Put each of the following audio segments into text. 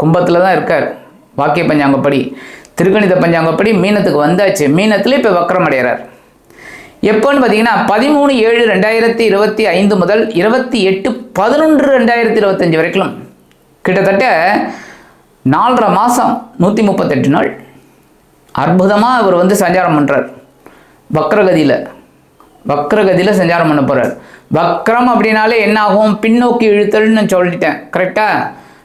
கும்பத்தில் தான் இருக்கார். வாக்கிய பஞ்சாங்கப்படி திருக்கணித பஞ்சாங்கப்படி மீனத்துக்கு வந்தாச்சு. மீனத்தில் இப்போ வக்ரம் அடைகிறார் எப்போன்னு பார்த்தீங்கன்னா பதிமூணு ஏழு ரெண்டாயிரத்தி இருபத்தி ஐந்து முதல் இருபத்தி எட்டு பதினொன்று ரெண்டாயிரத்தி இருபத்தஞ்சி வரைக்கும் கிட்டத்தட்ட நாலரை மாதம் நூற்றி முப்பத்தெட்டு நாள் அற்புதமாக அவர் வந்து சஞ்சாரம் பண்ணுறார் வக்ரகதியில் வக்ரகதியில் சஞ்சாரம் பண்ண போகிறார் வக்ரம் அப்படின்னாலே என்ன ஆகும் பின்னோக்கி இழுத்தல்னு சொல்லிட்டேன். கரெக்டாக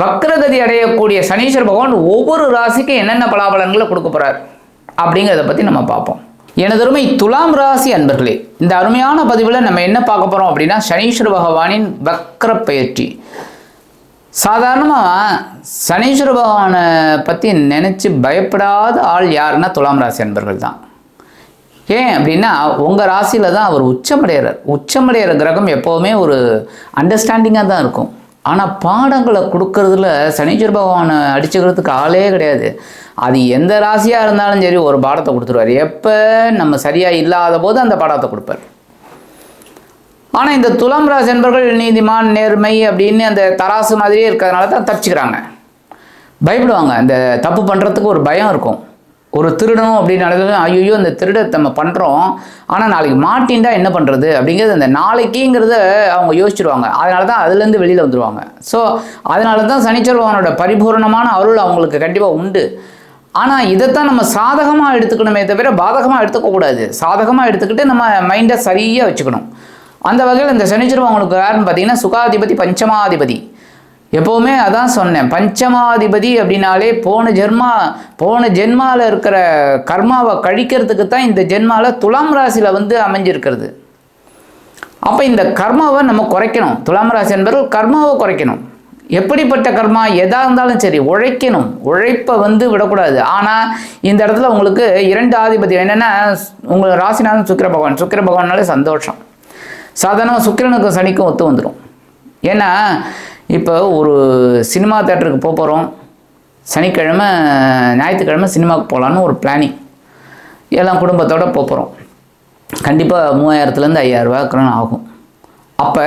வக்ரகதி அடையக்கூடிய சனீஸ்வர பகவான் ஒவ்வொரு ராசிக்கும் என்னென்ன பலாபலன்களை கொடுக்க போகிறார் அப்படிங்கிறத பற்றி நம்ம பார்ப்போம். எனதருமை துலாம் ராசி அன்பர்களே இந்த அருமையான பதிவில் நம்ம என்ன பார்க்க போகிறோம் அப்படின்னா சனீஸ்வர பகவானின் வக்ர பயிற்சி. சாதாரணமாக சனீஸ்வர பகவானை பற்றி நினச்சி பயப்படாத ஆள் யாருன்னா துலாம் ராசி அன்பர்கள் தான். ஏன் அப்படின்னா உங்கள் ராசியில் தான் அவர் உச்சமடைகிறார் உச்சமடைகிற கிரகம் எப்போவுமே ஒரு அண்டர்ஸ்டாண்டிங்காக தான் இருக்கும். ஆனால் பாடங்களை கொடுக்கறதுல சனீஸ்வர பகவானை அடிச்சுக்கிறதுக்கு ஆளே கிடையாது. அது எந்த ராசியாக இருந்தாலும் சரி ஒரு பாடத்தை கொடுத்துருவார். எப்போ நம்ம சரியாக இல்லாத போது அந்த பாடத்தை கொடுப்பார். ஆனால் இந்த துலாம் ராசி என்பர்கள் நீதிமான் நேர்மை அப்படின்னு அந்த தராசு மாதிரியே இருக்கிறதுனால தான் தப்பிச்சுக்கிறாங்க. பயப்படுவாங்க. இந்த தப்பு பண்ணுறதுக்கு ஒரு பயம் இருக்கும். ஒரு திருடணும் அப்படின்னு ஐயோ இந்த திருட நம்ம பண்ணுறோம் ஆனால் நாளைக்கு மாட்டின்டா என்ன பண்ணுறது அப்படிங்கிறது அந்த நாளைக்குங்கிறத அவங்க யோசிச்சுருவாங்க. அதனால தான் அதுலேருந்து வெளியில் வந்துடுவாங்க ஸோ அதனால தான் சனிச்சர் பரிபூர்ணமான அருள் அவங்களுக்கு கண்டிப்பாக உண்டு. ஆனால் இதைத்தான் நம்ம சாதகமாக எடுத்துக்கணுமே தவிர பாதகமாக எடுத்துக்கக்கூடாது சாதகமாக எடுத்துக்கிட்டு நம்ம மைண்டை சரியாக வச்சுக்கணும். அந்த வகையில் இந்த சனிச்சர் அவங்களுக்கு யாருன்னு பார்த்தீங்கன்னா சுகாதிபதி பஞ்சமாதிபதி. எப்போவுமே அதான் சொன்னேன் பஞ்சமாதிபதி அப்படின்னாலே போன ஜென்மா போன ஜென்மாவில் இருக்கிற கர்மாவை கழிக்கிறதுக்கு தான் இந்த ஜென்மாவில் துலாம் ராசியில் வந்து அமைஞ்சிருக்கிறது. அப்போ இந்த கர்மாவை நம்ம குறைக்கணும். துலாம் ராசி என்பவர்கள் கர்மாவை குறைக்கணும். எப்படிப்பட்ட கர்மா எதாக இருந்தாலும் சரி உழைக்கணும். உழைப்பை வந்து விடக்கூடாது. ஆனால் இந்த இடத்துல உங்களுக்கு இரண்டு ஆதிபத்தியம் என்னென்னா உங்கள் ராசிநாதன் சுக்கிர பகவான். சுக்கிர பகவான்னாலே சந்தோஷம். சாதாரணமாக சுக்கிரனுக்கும் சனிக்கும் ஒத்து வந்துடும் ஏன்னா இப்போ ஒரு சினிமா தேட்டருக்கு போக போகிறோம் சனிக்கிழமை ஞாயிற்றுக்கிழமை சினிமாவுக்கு போகலான்னு ஒரு பிளானிங் எல்லாம் குடும்பத்தோடு போக போகிறோம் கண்டிப்பாக மூவாயிரத்துலேருந்து ஐயாயிரரூபாய்க்கு ஆகும். அப்போ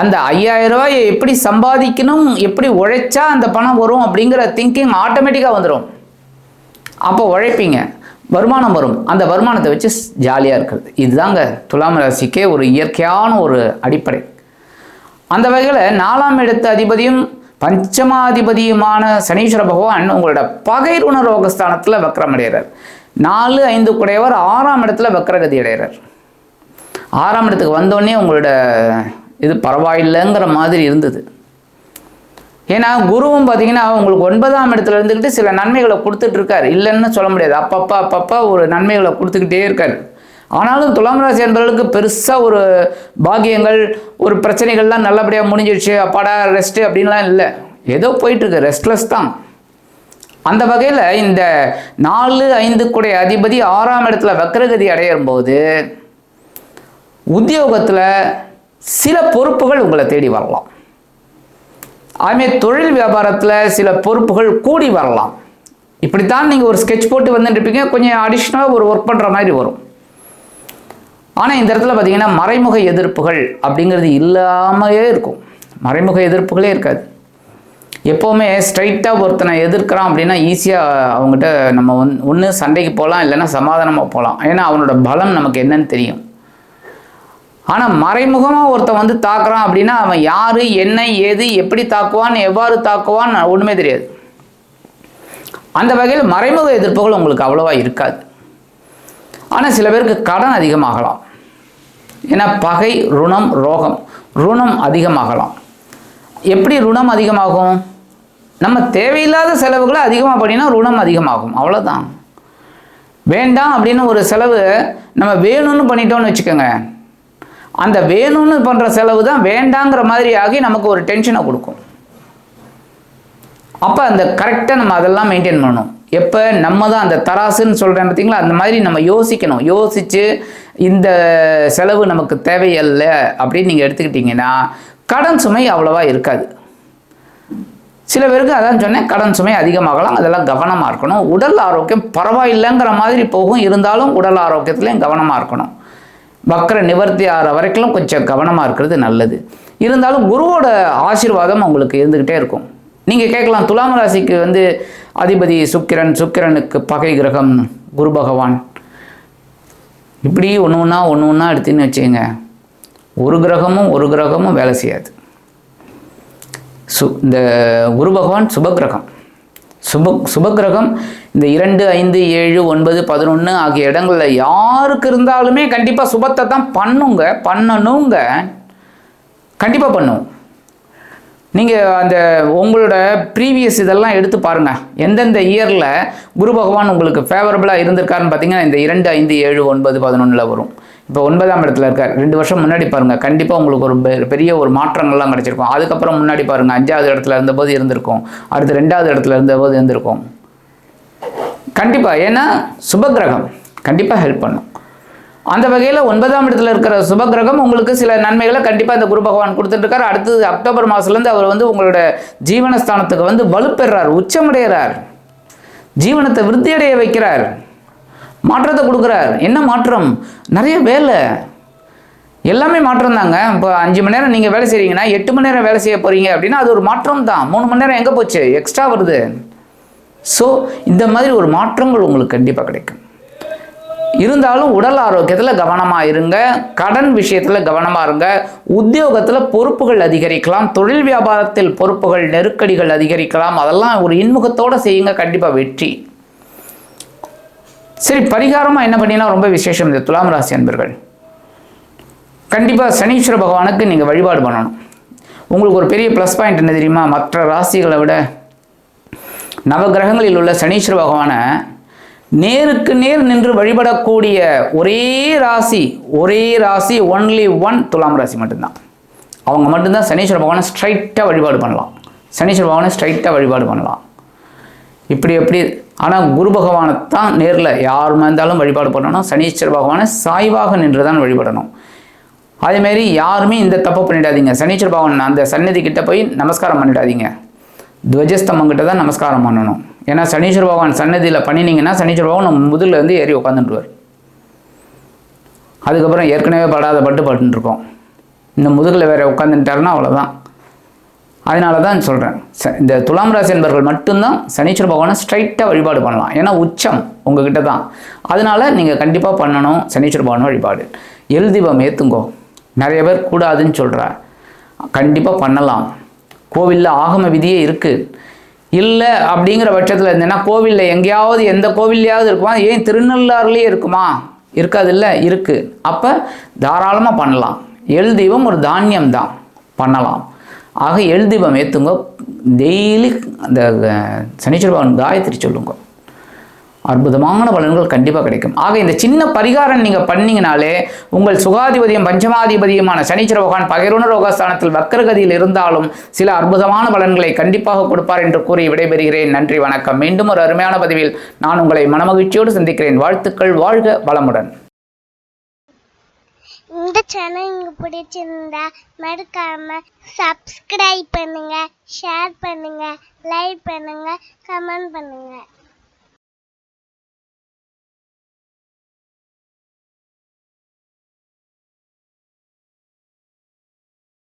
அந்த ஐயாயிரரூபாயை எப்படி சம்பாதிக்கணும் எப்படி உழைச்சா அந்த பணம் வரும் அப்படிங்கிற திங்கிங் ஆட்டோமேட்டிக்காக வந்துடும் அப்போ உழைப்பீங்க. வருமானம் வரும். அந்த வருமானத்தை வச்சு ஜாலியாக இருக்கிறது. இதுதாங்க துலாம் ராசிக்கே ஒரு இயற்கையான ஒரு அடிப்படை. அந்த வகையில் நாலாம் இடத்து அதிபதியும் பஞ்சமாதிபதியுமான சனீஸ்வர பகவான் உங்களோட பகைருண ரோகஸ்தானத்தில் வக்ரம் அடைகிறார் நாலு ஐந்து குடையவர் ஆறாம் இடத்துல வக்ரகதி அடைகிறார். ஆறாம் இடத்துக்கு வந்தோடனே உங்களோட இது பரவாயில்லைங்கிற மாதிரி இருந்தது. ஏன்னா குருவும் பார்த்தீங்கன்னா உங்களுக்கு ஒன்பதாம் இடத்துல இருந்துக்கிட்டு சில நன்மைகளை கொடுத்துட்ருக்கார் இல்லைன்னு சொல்ல முடியாது. அப்பப்போ அப்பப்போ ஒரு நன்மைகளை கொடுத்துக்கிட்டே இருக்கார். ஆனாலும் துலாம் ராசி என்பவர்களுக்கு பெருசாக ஒரு பாக்கியங்கள் ஒரு பிரச்சனைகள்லாம் நல்லபடியாக முடிஞ்சிடுச்சு அப்பாடா ரெஸ்ட்டு அப்படின்லாம் இல்லை. ஏதோ போயிட்டுருக்கு ரெஸ்ட்லெஸ் தான். அந்த வகையில் இந்த நாலு ஐந்து கூடைய அதிபதி ஆறாம் இடத்துல வக்ரகதி அடையும் போது உத்தியோகத்தில் சில பொறுப்புகள் உங்களை தேடி வரலாம். அதுமாரி தொழில் வியாபாரத்தில் சில பொறுப்புகள் கூடி வரலாம். இப்படித்தான் நீங்கள் ஒரு ஸ்கெட்ச் போட்டு வந்துட்டு இருப்பீங்க கொஞ்சம் அடிஷ்னலாக ஒரு ஒர்க் பண்ணுற மாதிரி வரும். ஆனால் இந்த இடத்துல பார்த்தீங்கன்னா மறைமுக எதிர்ப்புகள் அப்படிங்கிறது இல்லாமையே இருக்கும். மறைமுக எதிர்ப்புகளே இருக்காது. எப்போவுமே ஸ்ட்ரைட்டாக ஒருத்தனை எதிர்க்கிறான் அப்படின்னா ஈஸியாக அவங்ககிட்ட நம்ம ஒன் ஒன்று சண்டைக்கு போகலாம் இல்லைன்னா சமாதானமாக போகலாம் ஏன்னா அவனோட பலம் நமக்கு என்னன்னு தெரியும். ஆனால் மறைமுகமாக ஒருத்தன் வந்து தாக்குறான் அப்படின்னா அவன் யார் என்ன ஏது எப்படி தாக்குவான் எவ்வாறு தாக்குவான் ஒன்றுமே தெரியாது. அந்த வகையில் மறைமுக எதிர்ப்புகள் உங்களுக்கு அவ்வளோவா இருக்காது. ஆனால் சில பேருக்கு கடன் அதிகமாகலாம். ஏன்னா பகை ருணம் ரோகம். ருணம் அதிகமாகலாம். எப்படி ருணம் அதிகமாகும்? நம்ம தேவையில்லாத செலவுகளை அதிகமாக பண்ணினா ருணம் அதிகமாகும். அவ்வளோதான் வேண்டாம் அப்படின்னு ஒரு செலவு நம்ம வேணும்னு பண்ணிட்டோம்னு வச்சுக்கோங்க. அந்த வேணும்னு பண்ணுற செலவு தான் வேண்டாங்கிற மாதிரி ஆகி நமக்கு ஒரு டென்ஷனை கொடுக்கும். அப்போ அந்த கரெக்டாக நம்ம அதெல்லாம் மெயின்டைன் பண்ணணும். எப்போ நம்ம தான் அந்த தராசுன்னு சொல்கிறேன் பார்த்தீங்களா அந்த மாதிரி நம்ம யோசிக்கணும். யோசித்து இந்த செலவு நமக்கு தேவையில்ல அப்படின்னு நீங்கள் எடுத்துக்கிட்டிங்கன்னா கடன் சுமை அவ்வளோவா இருக்காது. சில பேருக்கு அதான் சொன்னேன் கடன் சுமை அதிகமாகலாம் அதெல்லாம் கவனமாக இருக்கணும். உடல் ஆரோக்கியம் பரவாயில்லைங்கிற மாதிரி போகும். இருந்தாலும் உடல் ஆரோக்கியத்துலேயும் கவனமாக இருக்கணும். வக்கர நிவர்த்தி ஆகிற வரைக்கும் கொஞ்சம் கவனமாக இருக்கிறது நல்லது. இருந்தாலும் குருவோட ஆசீர்வாதம் உங்களுக்கு இருந்துக்கிட்டே இருக்கும். நீங்கள் கேட்கலாம். துலாம் ராசிக்கு வந்து அதிபதி சுக்கிரன் சுக்கிரனுக்கு பகை கிரகம் குரு பகவான். இப்படி ஒன்று ஒன்றா ஒன்று ஒன்றா எடுத்துன்னு வச்சுக்கோங்க. ஒரு கிரகமும் ஒரு கிரகமும் வேலை செய்யாது. சு இந்த குரு பகவான் சுபகிரகம் சுப சுபகிரகம் இந்த இரண்டு ஐந்து ஏழு ஒன்பது பதினொன்று ஆகிய இடங்களில் யாருக்கு இருந்தாலுமே கண்டிப்பாக சுபத்தை தான் பண்ணுங்க பண்ணணுங்க. கண்டிப்பாக பண்ணுவோம். நீங்கள் அந்த உங்களோட ப்ரீவியஸ் இதெல்லாம் எடுத்து பாருங்கள் எந்தெந்த இயரில் குரு பகவான் உங்களுக்கு ஃபேவரபுளாக இருந்திருக்காருன்னு பார்த்தீங்கன்னா இந்த இரண்டு ஐந்து ஏழு ஒன்பது பதினொன்றில் வரும். இப்போ ஒன்பதாம் இடத்துல இருக்கார். ரெண்டு வருஷம் முன்னாடி பாருங்கள் கண்டிப்பாக உங்களுக்கு ஒரு பெ- பெரிய ஒரு மாற்றங்கள்லாம் கிடச்சிருக்கும். அதுக்கப்புறம் முன்னாடி பாருங்கள் அஞ்சாவது இடத்துல இருந்தபோது இருந்திருக்கும். அடுத்து ரெண்டாவது இடத்துல இருந்தபோது இருந்திருக்கும். கண்டிப்பாக ஏன்னா சுபகிரகம் கண்டிப்பாக ஹெல்ப் பண்ணும். அந்த வகையில் ஒன்பதாம் இடத்துல இருக்கிற சுபகிரகம் உங்களுக்கு சில நன்மைகளை கண்டிப்பாக இந்த குரு பகவான் கொடுத்துட்டு அடுத்தது அக்டோபர் மாதத்துலேருந்து அவர் வந்து உங்களோட ஜீவனஸ்தானத்துக்கு வந்து வலுப்பெறார் உச்சமடைகிறார். ஜீவனத்தை விருத்தியடைய வைக்கிறார். மாற்றத்தை கொடுக்குறார். என்ன மாற்றம்? நிறைய வேலை. எல்லாமே மாற்றம் தாங்க இப்போ அஞ்சு மணி நேரம் நீங்கள் வேலை செய்கிறீங்கன்னா எட்டு மணி நேரம் வேலை செய்ய போகிறீங்க அப்படின்னா அது ஒரு மாற்றம் தான் மூணு மணி நேரம் எங்கே போச்சு? எக்ஸ்ட்ரா வருது. ஸோ இந்த மாதிரி ஒரு மாற்றங்கள் உங்களுக்கு கண்டிப்பாக கிடைக்கும். இருந்தாலும் உடல் ஆரோக்கியத்தில் கவனமாக இருங்க. கடன் விஷயத்தில் கவனமாக இருங்க. உத்தியோகத்தில் பொறுப்புகள் அதிகரிக்கலாம். தொழில் வியாபாரத்தில் பொறுப்புகள் நெருக்கடிகள் அதிகரிக்கலாம். அதெல்லாம் ஒரு இன்முகத்தோடு செய்யுங்க. கண்டிப்பாக வெற்றி. சரி பரிகாரமாக என்ன பண்ணினா ரொம்ப விசேஷம் இந்த துலாம் ராசி அன்பர்கள். கண்டிப்பாக சனீஸ்வர பகவானுக்கு நீங்கள் வழிபாடு பண்ணணும். உங்களுக்கு ஒரு பெரிய ப்ளஸ் பாயிண்ட் என்ன தெரியுமா? மற்ற ராசிகளை விட நவகிரகங்களில் உள்ள சனீஸ்வர பகவானை நேருக்கு நேர் நின்று வழிபடக்கூடிய ஒரே ராசி ஒரே ராசி ஒன்லி ஒன் துலாம் ராசி மட்டும்தான். அவங்க மட்டும்தான் சனீஸ்வர பகவானை ஸ்ட்ரைட்டாக வழிபாடு பண்ணலாம். சனீஸ்வர பகவானை ஸ்ட்ரைட்டாக வழிபாடு பண்ணலாம். இப்படி எப்படி ஆனால் குரு பகவானை தான் நேரில் யார் இருந்தாலும் வழிபாடு பண்ணணும். சனீஸ்வர பகவானை சாய்வாக நின்று தான் வழிபடணும் அதேமாரி யாருமே இந்த தப்பு பண்ணிடாதீங்க. சனீஸ்வர பகவான் அந்த சந்நிதி கிட்டே போய் நமஸ்காரம் பண்ணிடாதீங்க. துவஜஸ்தம்பங்கிட்ட தான் நமஸ்காரம் பண்ணணும். ஏன்னா சனீஸ்வர பகவான் சன்னதியில் பண்ணினீங்கன்னா சனீஸ்வர பகவான் நம்ம முதுகில் வந்து ஏறி உட்காந்துட்டுருவார் அதுக்கப்புறம் ஏற்கனவே படாத பட்டு பட்டுருக்கோம் இந்த முதுகில் வேற உட்காந்துட்டாருன்னா அவ்வளோதான் அதனால தான் சொல்கிறேன் ச இந்த துலாம் ராசி என்பர்கள் மட்டும்தான் சனீஸ்வர பகவானை ஸ்ட்ரைட்டாக வழிபாடு பண்ணலாம். ஏன்னா உச்சம் உங்ககிட்ட தான். அதனால நீங்கள் கண்டிப்பாக பண்ணணும் சனீஸ்வர பகவான் வழிபாடு. எல் தீபம் ஏற்றுங்கோ நிறைய பேர் கூடாதுன்னு சொல்கிறா கண்டிப்பாக பண்ணலாம். கோவிலில் ஆகம விதியே இருக்குது இல்லை அப்படிங்கிற பட்சத்தில் இருந்தேன்னா கோவிலில் எங்கேயாவது எந்த கோவில்லையாவது இருக்குமா? ஏன் திருநள்ளாறுலேயே இருக்குமா? இருக்காது இல்லை இருக்குது அப்போ தாராளமாக பண்ணலாம். எள் தீபம் ஒரு தானியம் தான். பண்ணலாம். ஆக எள் தீபம் ஏற்றுங்க டெய்லி அந்த சனீஸ்வர பகவான் காயத்ரி சொல்லுங்க. அற்புதமான பலன்கள் கண்டிப்பாக கிடைக்கும். ஆக இந்த சின்ன பரிகாரம் நீங்கள் பண்ணீங்கனாலே உங்கள் சுகாதிபதியும் பஞ்சமாதிபதியுமான சனீஸ்வர பகவான் பகிர்வுணர் ரோகஸ்தானத்தில் வக்கரகதியில் இருந்தாலும் சில அற்புதமான பலன்களை கண்டிப்பாக கொடுப்பார் என்று கூறி விடைபெறுகிறேன். நன்றி வணக்கம். மீண்டும் ஒரு அருமையான பதிவில் நான் உங்களை மனமகிழ்ச்சியோடு சந்திக்கிறேன். வாழ்த்துக்கள் வாழ்க வளமுடன். இந்த சேனல் உங்களுக்கு பிடிச்சிருந்தா மறக்காம சப்ஸ்கிரைப் பண்ணுங்க ஷேர் பண்ணுங்க லைக் பண்ணுங்க கமெண்ட் பண்ணுங்க.